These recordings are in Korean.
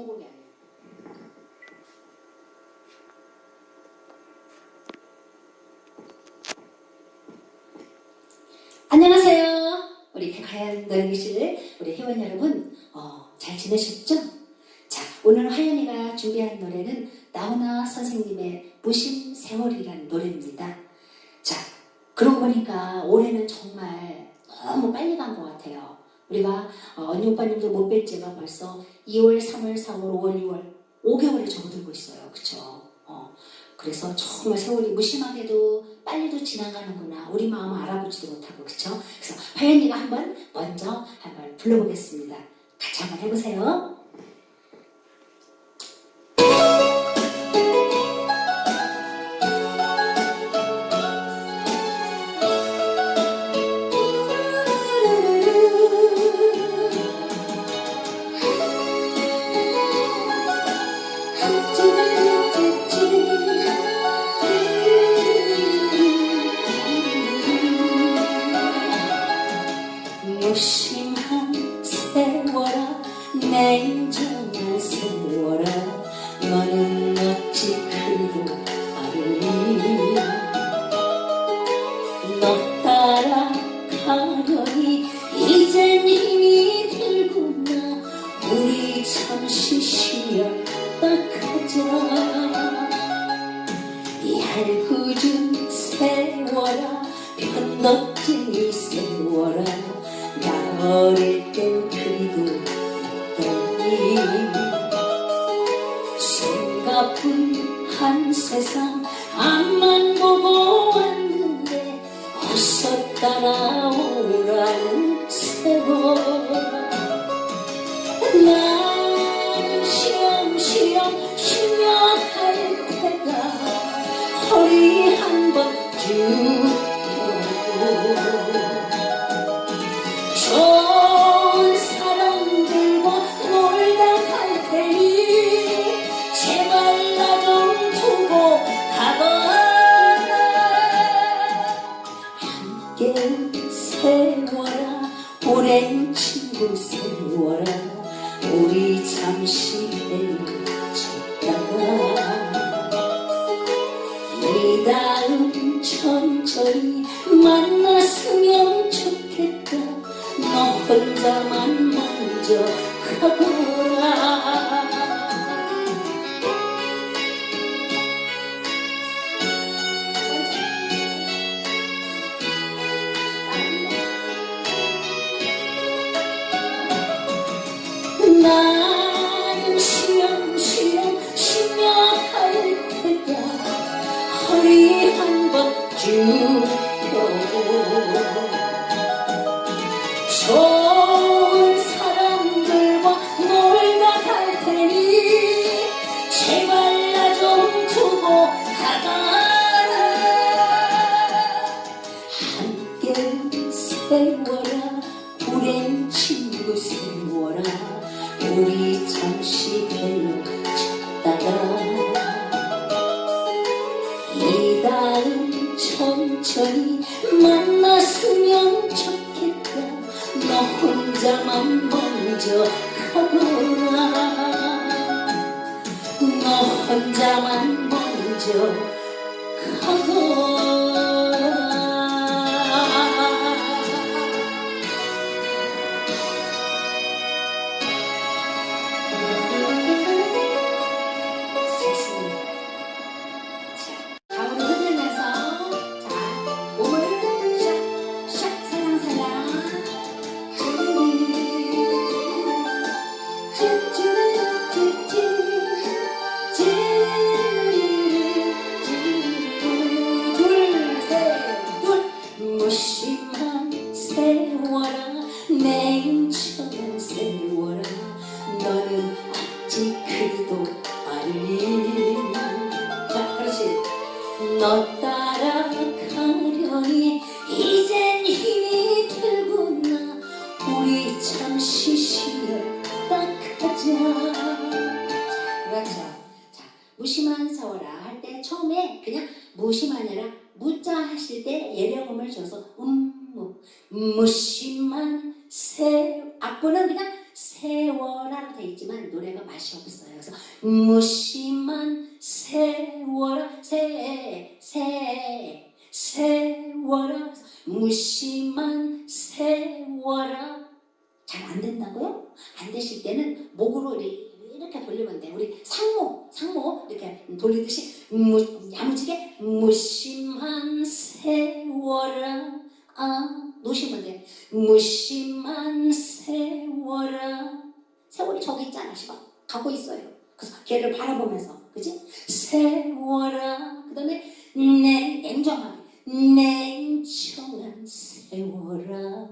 선곡이 아니에요. 안녕하세요. 우리 백하연 노래교실 우리 회원 여러분 어, 잘 지내셨죠? 자 오늘 하연이가 준비한 노래는 나훈아 선생님의 무심 세월이라는 노래입니다. 자 그러고 보니까 올해는 정말 너무 빨리 간 것 같아요. 우리가 어, 언니 오빠님들 못 뵐지가 벌써 2월, 3월, 4월, 5월, 6월 5개월을 접어들고 있어요. 그쵸? 어, 그래서 정말 세월이 무심하게도 빨리도 지나가는구나. 우리 마음 알아보지도 못하고 그쵸? 그래서 화연이가 한번 먼저 한번 불러보겠습니다. 같이 한번 해보세요. 냉 숨가쁜 세상 앞만 보고 왔는데 어서 따라오라는 세월 함께 세워라 오랜 친구 세워라 우리 잠시 헤어 천천히 만났으면 좋겠다 너 혼자만 먼저 가거라 너 혼자만 먼저 가거라 세월아 할때 처음에 그냥 무심하느라 무자 하실 때 예령음을 줘서 음무 무심한 세 악보는 그냥 세월아로 돼 있지만 노래가 맛이 없어요. 그래서 무심한 세월아 세 세 세월아 무심한 세월아 잘 안 된다고요? 안 되실 때는 목으로 이렇게 이렇게 돌리면 돼. 우리 상모, 상모 이렇게 돌리듯이 무, 야무지게 무심한 세월아. 아 놓으시면 돼. 무심한 세월아. 세월이 저기 있잖아? 시방. 가고 있어요. 그래서 걔를 바라보면서. 그지? 세월아. 그 다음에 냉, 냉정하게. 냉정한 세월아.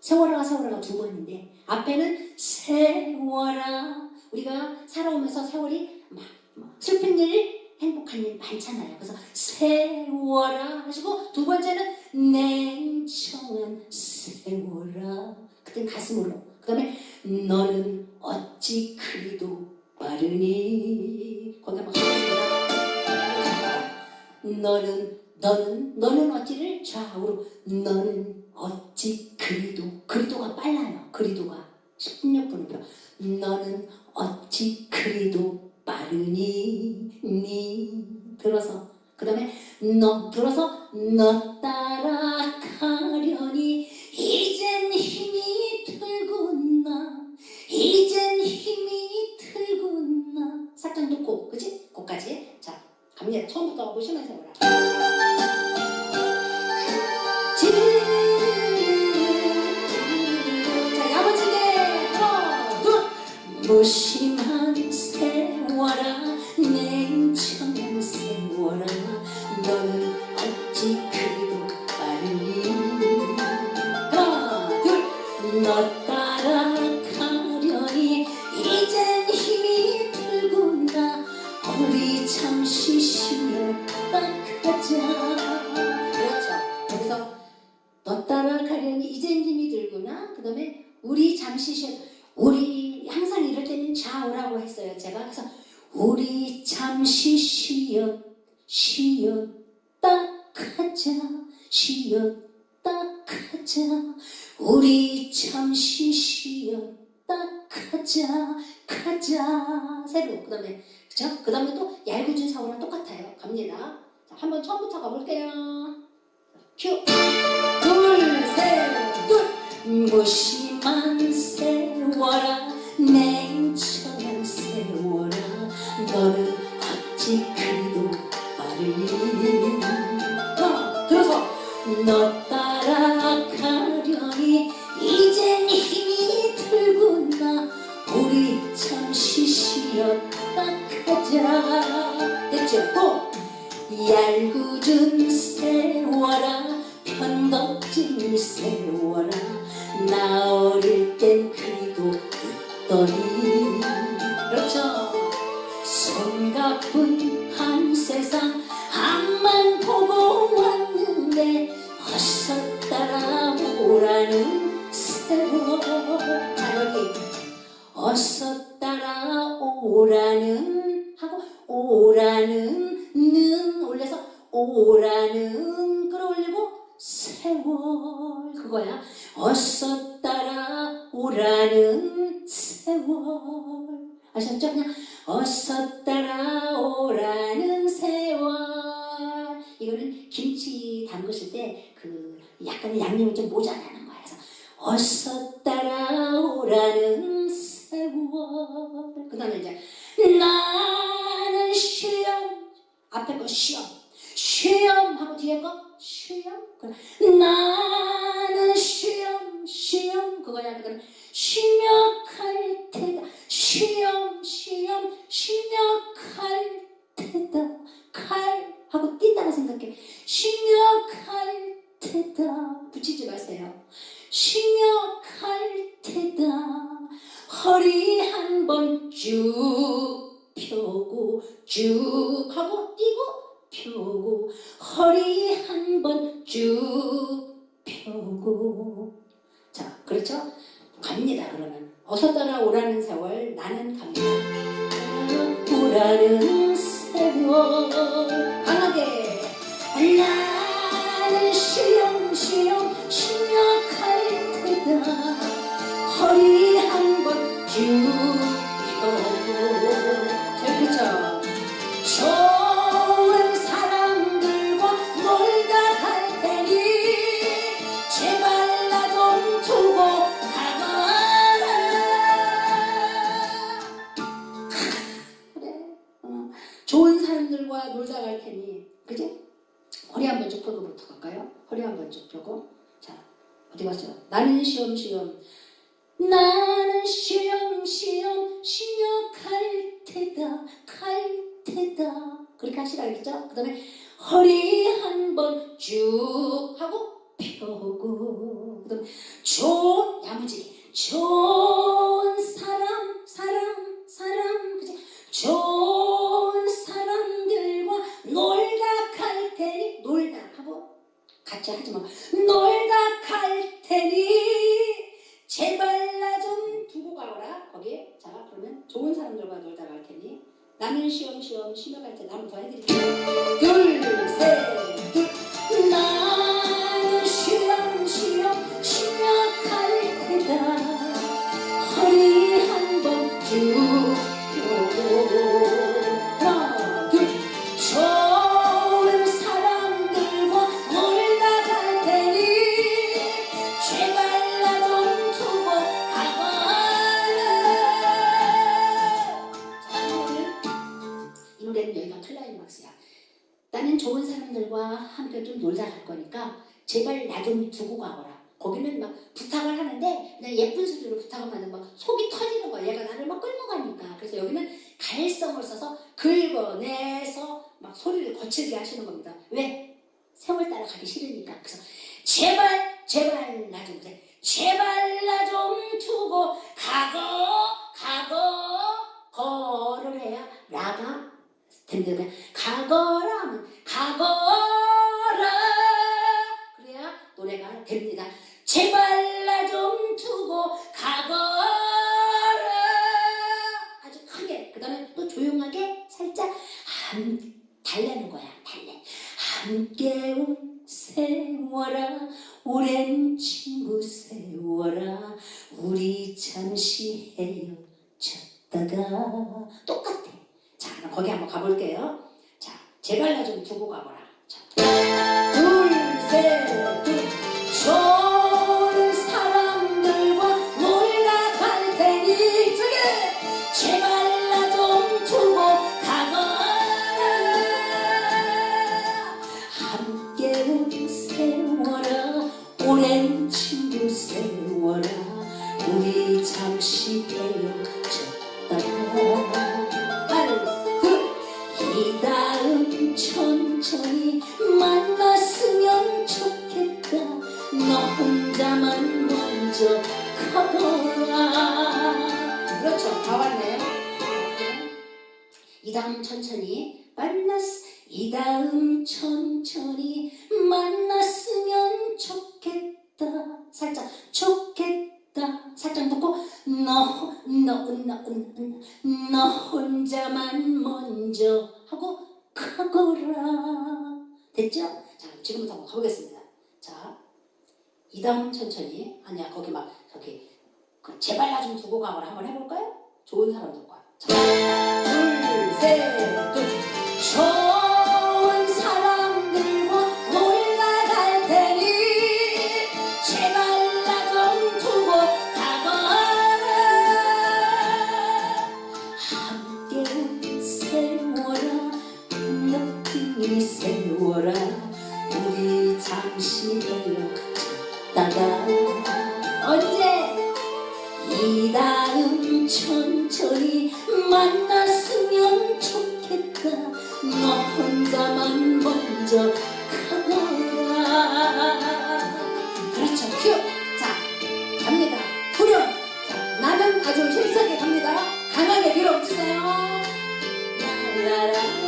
세월아가 세월아가 두 번인데 앞에는 세월아 우리가 살아오면서 세월이 막, 막 슬픈 일 행복한 일 많잖아요. 그래서 세월아 하시고 두 번째는 냉정한 세월아 그땐 가슴으로. 그 다음에 너는 어찌 그리도 빠르니? 거기가 막 너는 너는 너는 어찌를? 좌우로 너는 어찌 그리도? 그리도가 빨라요. 그리도가. 16분이요 너는 어찌 그리도 빠르니 니? 들어서. 그 다음에 너 들어서 너 따라가려니? 이젠 힘이 들구나. 이젠 힘이 들구나. 살짝 놓고 그치? 거기까지. 자 갑니다. 처음부터 보시면서 해보라 새로 그 다음에 그죠? 그 다음에 또 얄궂은 사고랑 똑같아요. 갑니다. 자, 한번 처음부터 가볼게요. 큐. 둘, 셋, 둘. 무심한 세월아, 냉정한 세월아, 너는 어찌 그리도 빠르니? 세월 자 어서 따라오라는 하고 오라는 는 올려서 오라는 끌어올리고 세월. 그거야. 어서 따라오라는 세월. 아셨죠? 그냥 어서 따라오라는 세월. 이거는 김치 담그실 때 그 약간 양념이 좀 모자라는 어서 따라오라는 세월. 그 다음에 이제 나는 시험. 앞에 거 시험. 시험. 하고 뒤에 거 시험. 그 나는 시험. 시험. 그거야. 그다음 심역할 테다. 시험. 시험. 심역할 테다. 칼. 하고 뛴다고 생각해. 심역할 테다. 붙이지 마세요 심역할 테다. 허리 한 번 쭉 펴고 쭉 하고 뛰고 펴고 허리 한 번 쭉 펴고. 자 그렇죠? 갑니다 그러면. 어서 따라오라는 세월 나는 갑니다 사람들과 놀다 갈 테니 그지? 허리 한 번 쭉 펴고부터 갈까요? 허리 한 번 쭉 펴고 자 어디 갔어요? 나는 시험시험 나는 시험시험 쉬며 갈 테다 갈 테다 그렇게 하시라 그랬죠? 그 다음에 허리 한 번 쭉 하고 펴고 그 다음에 좋은 야무지게 좋은 사람 사람 사람 테니 놀다 하고 같이 하지 마. 놀다 갈 테니 제발 나 좀 두고 가거라. 거기에 자 그러면 좋은 사람들과 놀다 갈 테니 나는 시험 시험 쉬며 갈 테니 한번 더 해드릴게요. 둘 셋 둘. 나 사람들과 함께 좀 놀다 갈 거니까 제발 나 좀 두고 가거라. 거기는 막 부탁을 하는데 그냥 예쁜 소리로 부탁을 하면 막 속이 터지는 거야. 얘가 나를 막 끌고 가니까. 그래서 여기는 갈성을 써서 긁어내서 막 소리를 거칠게 하시는 겁니다. 왜? 세월 따라 가기 싫으니까. 그래서 제발 제발 나 좀 그래. 제발 나 좀 두고 가고 가고 거를 해야 라가 그냥 가거라 하면 가거라. 그래야 노래가 됩니다. 제발 나 좀 두고 가거라. 아주 크게. 그 다음에 또 조용하게 살짝 함 달래는 거야 달래. 함께 온 세워라. 오랜 친구 세워라. 우리 잠시 헤어졌다가 똑같아 자 거기 한번 가볼게요. 자 제발 나 좀 두고 가거라. 자, 둘 셋 둘 다음 천천히. 만났 이 다음 천천히. 만났으면 좋겠다. 살짝 좋겠다. 살짝 듣고 너 너 너 너 너 혼자만 먼저 하고 가거라. 됐죠? 자 지금부터 한번 가보겠습니다. 자이 다음 천천히. 아니야 거기 막 저기 그 제발 나 좀 두고 가거라. 한번 해볼까요? 좋은 사람들과 둘 셋둘 좋 라라라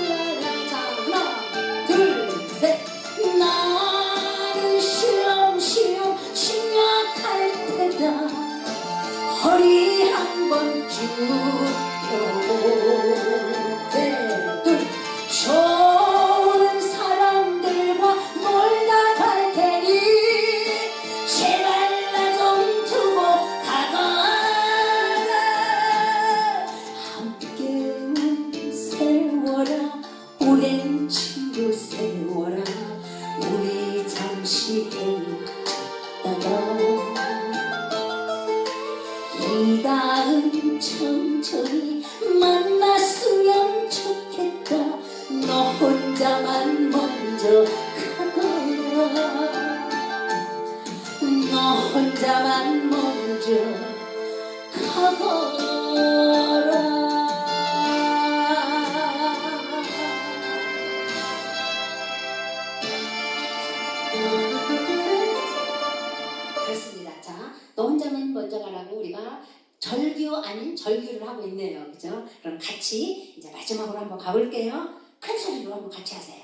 됐습니다. 자, 너 혼자만 먼저 가라고 우리가 절규 아닌 절규를 하고 있네요. 그죠? 그럼 같이 이제 마지막으로 한번 가볼게요. 큰 소리로 한번 같이 하세요.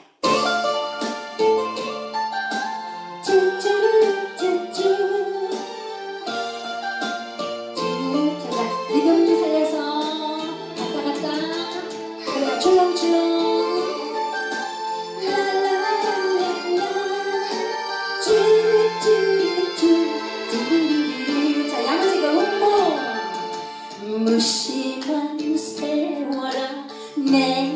name.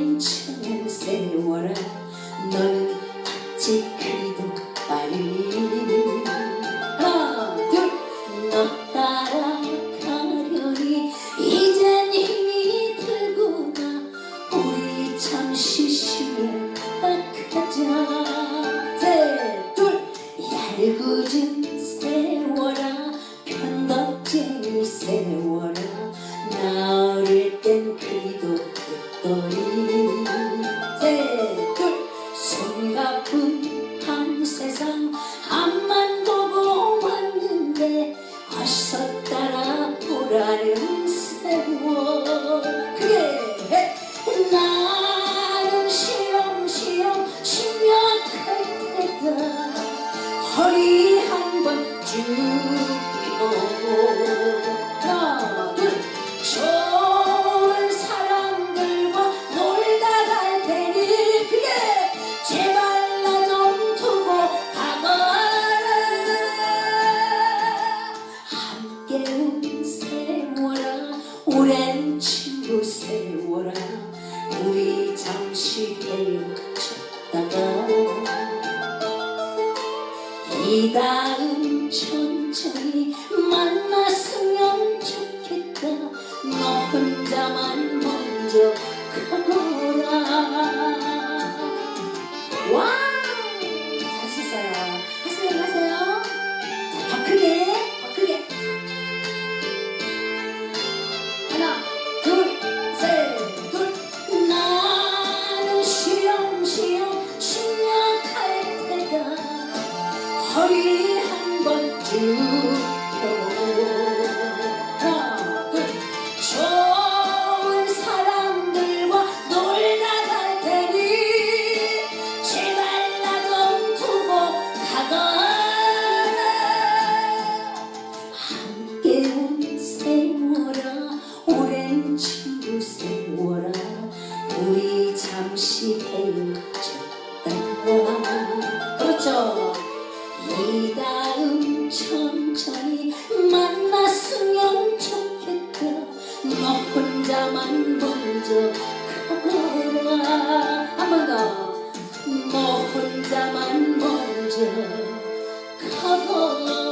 오랜 친구 세월아 우리 잠시 헤어졌다가 이당 가거라 한 번 더너 뭐 혼자만 먼저 가보